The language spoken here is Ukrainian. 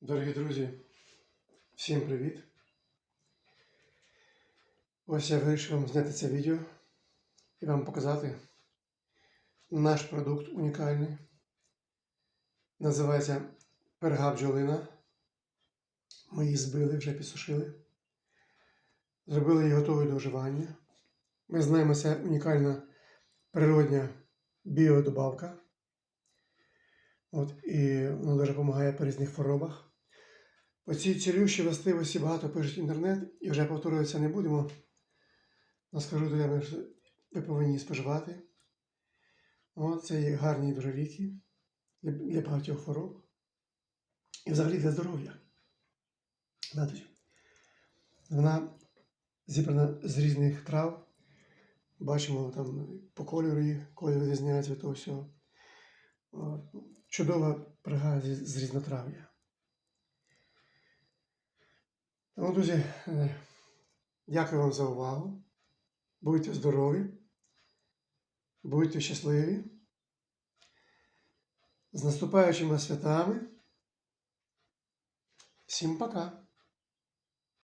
Дорогі друзі, всім привіт! Ось я вирішив вам зняти це відео і вам показати наш продукт унікальний. Називається перга бджолина. Ми її збили, вже підсушили. Зробили її готовою до вживання. Ми знаємо, це унікальна природня біодобавка. От, і воно дуже допомагає по різних хворобах. Оці цілющі властивості багато пишуть інтернет, і вже повторюватися не будемо. Но скажу до що ви повинні споживати. От, це є гарні дуже ліки для, для багатьох хвороб. І взагалі для здоров'я. Вона зібрана з різних трав. Бачимо там по кольору їх, колір відрізняється від того всього. Чудова прига з, з різнотрав'я. Тому, друзі, е, дякую вам за увагу. Будьте здорові, будьте щасливі. З наступаючими святами. Всім пока!